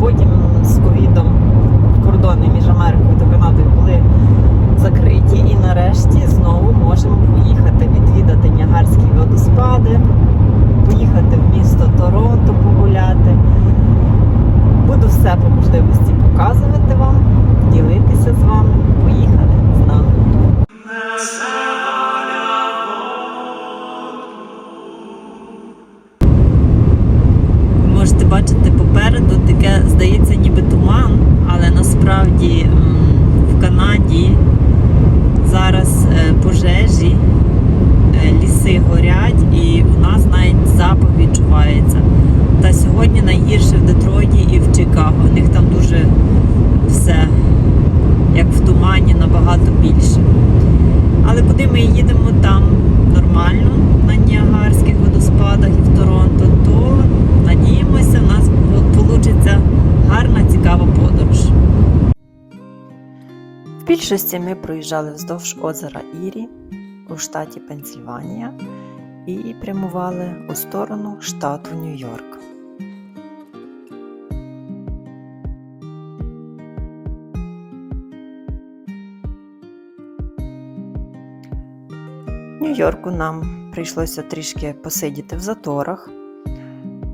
Потім з ковідом кордони між Америкою та Канадою були закриті. І нарешті знову можемо поїхати відвідати Ніагарські водоспади, поїхати в місто Торонто погуляти. Буду все по можливості показувати вам, ділитися з вами. Найгірше в Детройті і в Чикаго. У них там дуже все як в тумані набагато більше. Але куди ми їдемо там нормально на Ніагарських водоспадах і в Торонто, то надіємося, в нас вийде гарна, цікава подорож. В більшості ми проїжджали вздовж озера Ірі у штаті Пенсільванія і прямували у сторону штату Нью-Йорк. Нью-Йорку нам прийшлося трішки посидіти в заторах.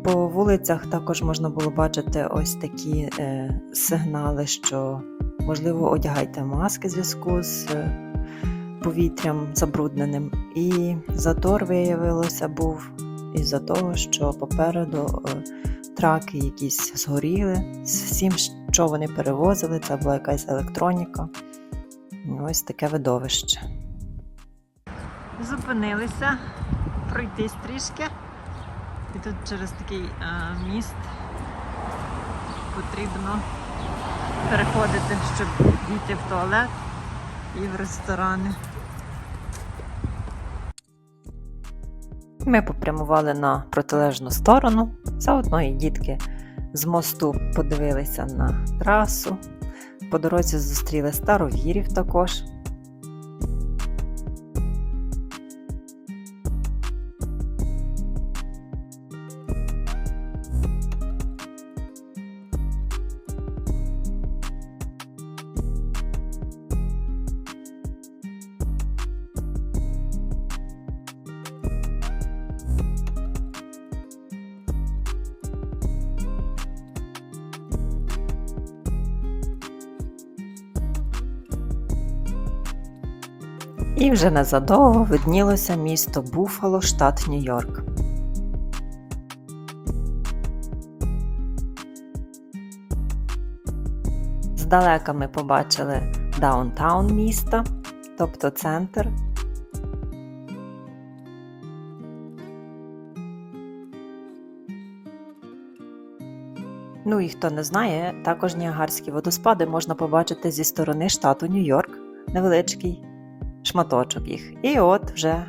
По вулицях також можна було бачити ось такі е, сигнали, що можливо одягайте маски в зв'язку з е, повітрям забрудненим. І затор виявилося був із-за того, що попереду е, траки якісь згоріли. З всім, що вони перевозили, це була якась електроніка. Ось таке видовище. Зупинилися пройтись трішки. І тут через такий е, міст потрібно переходити, щоб дійти в туалет і в ресторани. Ми попрямували на протилежну сторону. Заодно і дітки з мосту подивилися на трасу. По дорозі зустріли старовірів також. І вже незадовго виднілося місто Буфало, штат Нью-Йорк. Здалека ми побачили даунтаун міста, тобто центр. Ну і хто не знає, також Ніагарські водоспади можна побачити зі сторони штату Нью-Йорк, невеличкий шматочок їх. І от вже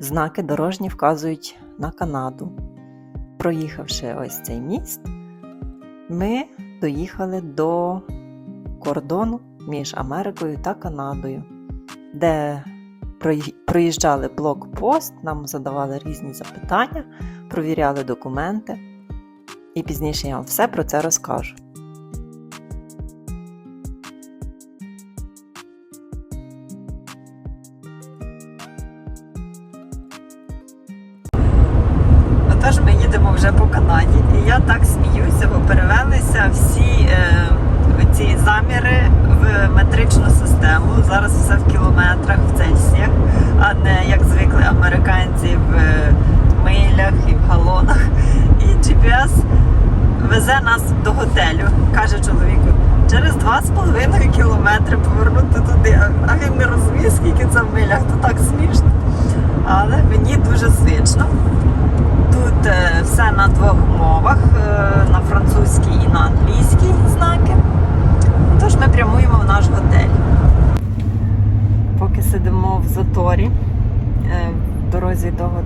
знаки дорожні вказують на Канаду. Проїхавши ось цей міст, ми доїхали до кордону між Америкою та Канадою, де проїжджали блокпост, нам задавали різні запитання, провіряли документи. І пізніше я вам все про це розкажу.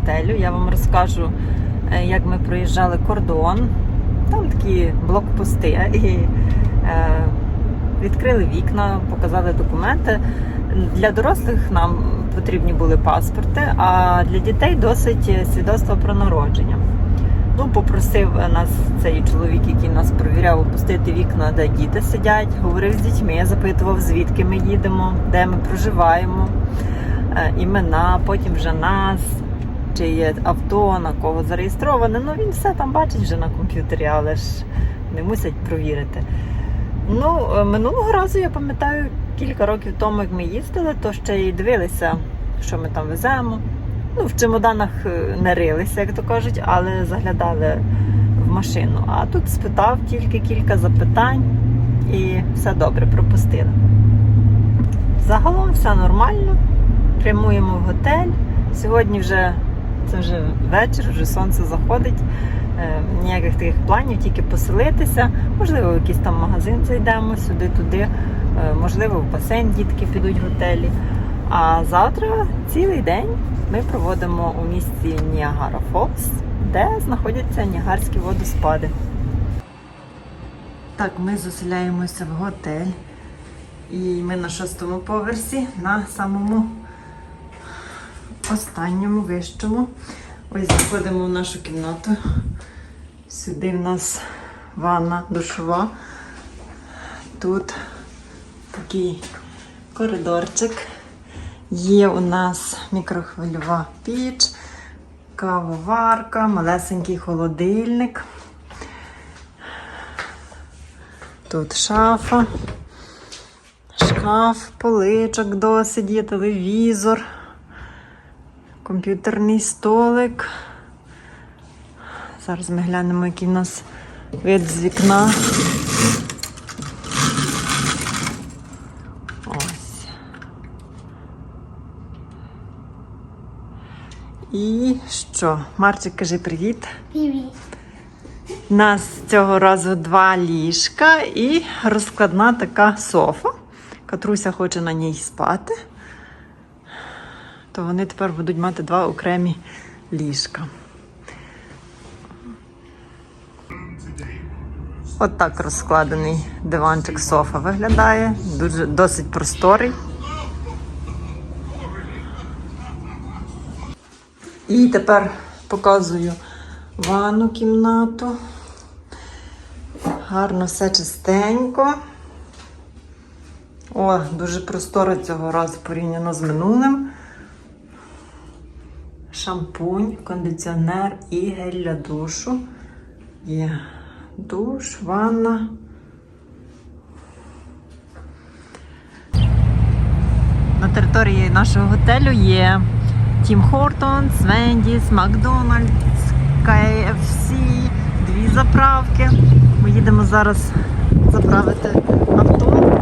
Готелю, я вам розкажу, е, як ми проїжджали кордон. Там такі блокпости. І е, відкрили вікна, показали документи. Для дорослих нам потрібні були паспорти, а для дітей досить свідоцтво про народження. Ну, попросив нас цей чоловік, який нас провіряв, опустити вікна, де діти сидять. Говорив з дітьми, запитував, звідки ми їдемо, де ми проживаємо, е, імена, потім вже нас, чи є авто, на кого зареєстроване. Ну він все там бачить вже на комп'ютері, але ж не мусять провірити. Ну, е, минулого разу я пам'ятаю кілька років тому, як ми їздили, то ще й дивилися, що ми там веземо. Ну, в чемоданах е, не рилися, як то кажуть, але заглядали в машину. А тут спитав тільки кілька запитань і все добре пропустили. Загалом все нормально. Прямуємо в готель. Сьогодні вже це вже вечір, вже сонце заходить. Е, Ніяких таких планів, тільки поселитися. Можливо, в якийсь там магазин зайдемо сюди-туди. Е, Можливо, в басейн дітки підуть в готелі. А завтра цілий день ми проводимо у місті Ніагара Фолс, де знаходяться Ніагарські водоспади. Так, ми заселяємося в готель. І ми на шостому поверсі, на самому останньому вищому. Ось заходимо в нашу кімнату. Сюди в нас ванна душова. Тут такий коридорчик. Є у нас мікрохвильова піч, кавоварка, малесенький холодильник. Тут шафа, шкаф, поличок досить, є телевізор, комп'ютерний столик. Зараз ми глянемо, який у нас вид з вікна. Ось. І що? Марчик, кажи привіт. Привіт. У нас цього разу два ліжка і розкладна така софа. Катруся хоче на ній спати. То вони тепер будуть мати два окремі ліжка. От так розкладений диванчик софа виглядає. Дуже досить просторий. І тепер показую ванну кімнату. Гарно все чистенько. О, дуже просторо цього разу порівняно з минулим. Шампунь, кондиціонер і гель для душу. Є душ, ванна. На території нашого готелю є Тім Хортонс, Вендіс, Макдональдс, KFC, дві заправки. Ми їдемо зараз заправити авто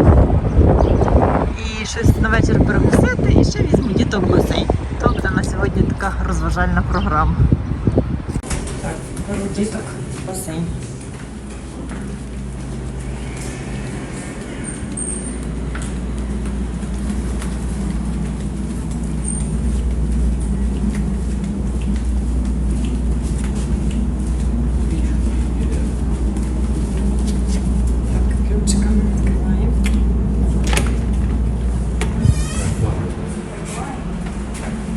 і щось на вечір перекусити, і ще візьму діток на сьогодні така розважальна програма. Так, беру діток в басейн. Так, ключиками відкриваємо.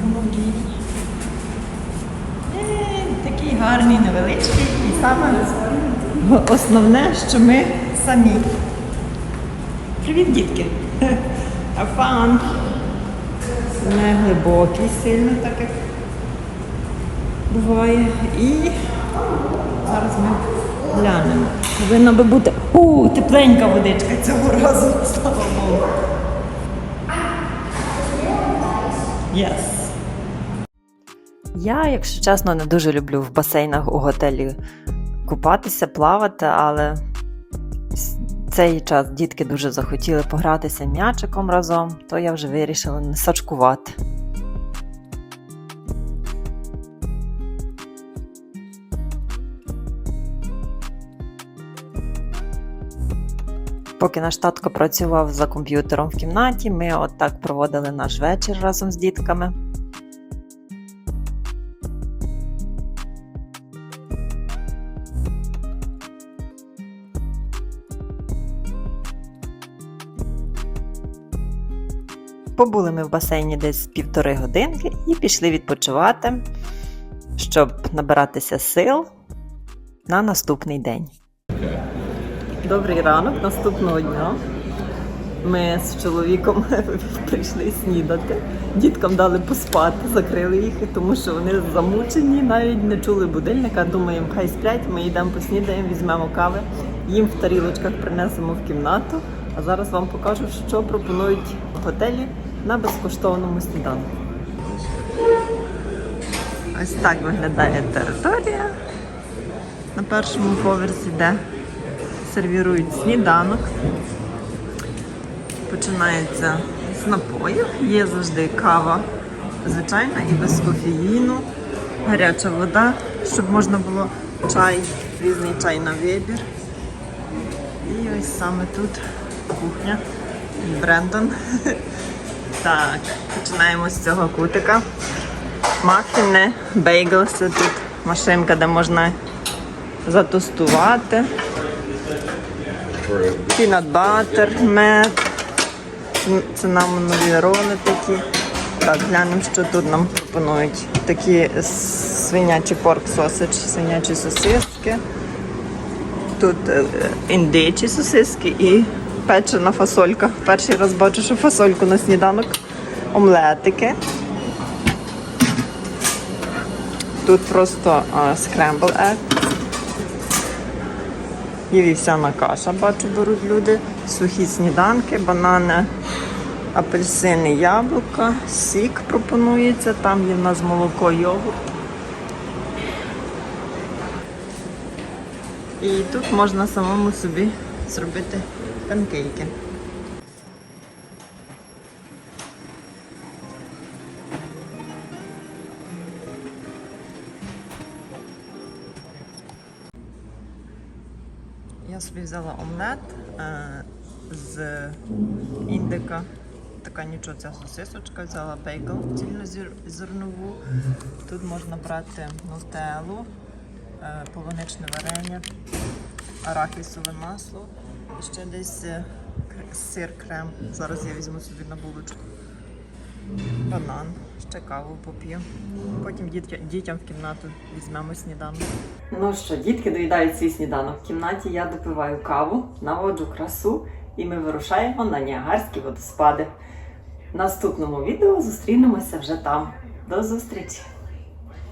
Помогіть. Е, Такий гарний, невеличкий і саме основне, що ми самі. Привіт, дітки! Fun! Не глибокий сильно, так буває. І зараз ми глянемо. Повинна би бути у, тепленька водичка цього разу, слава Богу. Yes. Я, якщо чесно, не дуже люблю в басейнах у готелі купатися, плавати, але с- цей час дітки дуже захотіли погратися м'ячиком разом, то я вже вирішила не сачкувати. Поки наш татко працював за комп'ютером в кімнаті, ми от так проводили наш вечір разом з дітками. Побули ми в басейні десь півтори годинки і пішли відпочивати, щоб набиратися сил на наступний день. Добрий ранок наступного дня. Ми з чоловіком прийшли снідати. Діткам дали поспати, закрили їх, тому що вони замучені, навіть не чули будильника. Думаємо, хай сплять, ми йдемо поснідаємо, візьмемо кави, їм в тарілочках принесемо в кімнату. А зараз вам покажу, що пропонують готелі на безкоштовному сніданку. Ось так виглядає територія. На першому поверсі, де сервірують сніданок. Починається з напоїв. Є завжди кава звичайна і без кофеїну, гаряча вода, щоб можна було чай, різний чай на вибір. І ось саме тут кухня. Брендон. Так, починаємо з цього кутика. Мафіни, бейглси, тут машинка, де можна затостувати. Пінат батер, мед. Цинамонові роли такі. Так, глянемо, що тут нам пропонують. Такі свинячі порк сосич, свинячі сосиски. Тут е, індичі сосиски і печена фасолька. Перший раз бачу, що фасольку на сніданок. Омлетики. Тут просто скрембл egg. І вівсяна каша, бачу, беруть люди. Сухі сніданки, банани, апельсини, яблука, сік пропонується. Там є в нас молоко, йогурт. І тут можна самому собі зробити панкейки. Я собі взяла омлет е, з індика. Така нічого ця сосисочка, взяла бейгл цільнозернову. Тут можна брати нутеллу, е, полуничне варення, арахісове масло ще десь е, сир крем. Зараз я візьму собі на булочку. Банан, ще каву поп'ю. Потім дітя- дітям в кімнату візьмемо сніданок. Ну що, дітки доїдають свій сніданок. В кімнаті я допиваю каву, наводжу красу і ми вирушаємо на Ніагарські водоспади. В наступному відео зустрінемося вже там. До зустрічі!